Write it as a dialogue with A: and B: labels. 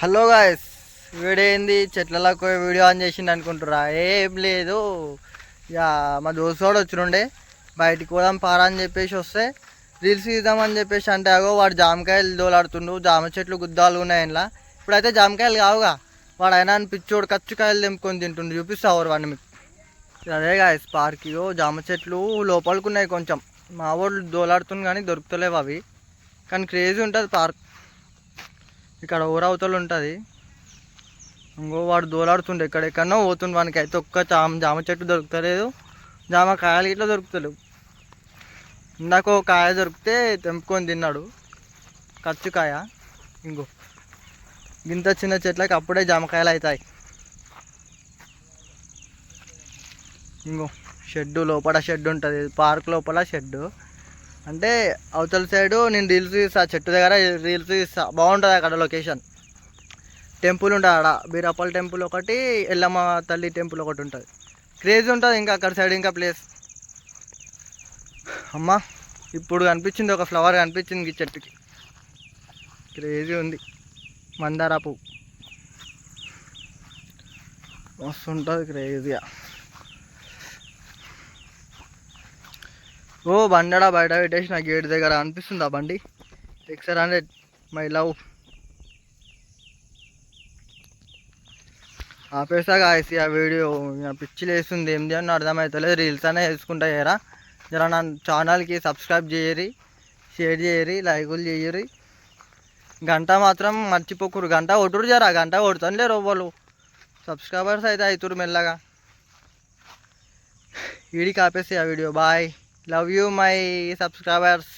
A: Hello guys వీడేంది చెట్లలో చెట్లలోకి పోయి video on చేసిండు అనుకుంటురా ఏం లేదు. ఇక మా దోస్తు కూడా వచ్చినుండే. బయటికి పోదాం పారా అని చెప్పేసి వస్తే రీల్స్ తీద్దామని చెప్పేసి అంటే అగో వాడు జామకాయలు దోలాడుతుండు. జామ చెట్లు గుద్దాలు ఉన్నాయి ఇంట్లో ఇప్పుడైతే జామకాయలు కావుగా. వాడు అయినా పిచ్చోడు కచ్చుకాయలు తెంపుకొని తింటుండు. చూపిస్తా ఎవరు వాడిని మీకు. అదే గాయస్ పార్క్ జామ చెట్లు లోపలికి ఉన్నాయి కొంచెం. మా వాళ్ళు దోలాడుతుంది కానీ దొరుకుతలేవు అవి. కానీ క్రేజీ ఉంటుంది పార్క్. ఇక్కడ ఊరవతలు ఉంటుంది. ఇంకో వాడు దోలాడుతుండే ఎక్కడెక్కడనో పోతుండే వానికి. అయితే ఒక్క జామ జామ చెట్టు దొరుకుతలేదు. జామ కాయలు ఇట్లా దొరుకుతలేవు. ఇందాక ఒక కాయ దొరికితే తెంపుకొని తిన్నాడు. కచ్చుకాయ ఇంకో. గింత చిన్న చెట్లకి అప్పుడే జామకాయలు అవుతాయి ఇంకో షెడ్డు లోపల షెడ్ ఉంటుంది. పార్క్ లోపల షెడ్డు. అంటే అవతల సైడు నేను రీల్స్ తీస్తా చెట్టు దగ్గర రీల్స్ తీస్తా. బాగుంటుంది అక్కడ లొకేషన్. టెంపుల్ ఉంటుంది ఆడ. బీరాపల్ టెంపుల్ ఒకటి ఎల్లమ్మ తల్లి టెంపుల్ ఒకటి ఉంటుంది. క్రేజ్ ఉంటుంది ఇంకా అక్కడ సైడ్ ఇంకా ప్లేస్. అమ్మా ఇప్పుడు కనిపించింది ఒక ఫ్లవర్ కనిపించింది ఈ చెట్టుకి. క్రేజీ ఉంది. మందార పువ్వు. మస్తు ఉంటుంది క్రేజీగా. ఓ బండడా బయట పెట్టేసి నా గేట్ దగ్గర అనిపిస్తుంది ఆ బండి సిక్స్ హండ్రెడ్ మై లవ్ ఆపేసా కాసి ఆ వీడియో. ఇక పిచ్చి లేస్తుంది. ఏంది అని అర్థమవుతలేదు రీల్స్ అనే వేసుకుంటా చేయరా? జర నా ఛానల్కి సబ్స్క్రైబ్ చేయరి షేర్ చేయరి లైకులు చేయరి. గంట మాత్రం మర్చిపోకురు గంట కొట్టురు జరా? గంట కొడుతాను లేరు వాళ్ళు సబ్స్క్రైబర్స్ అయితే అవుతురు మెల్లగా. వీడికి ఆపేసి ఆ video. Bye love you my subscribers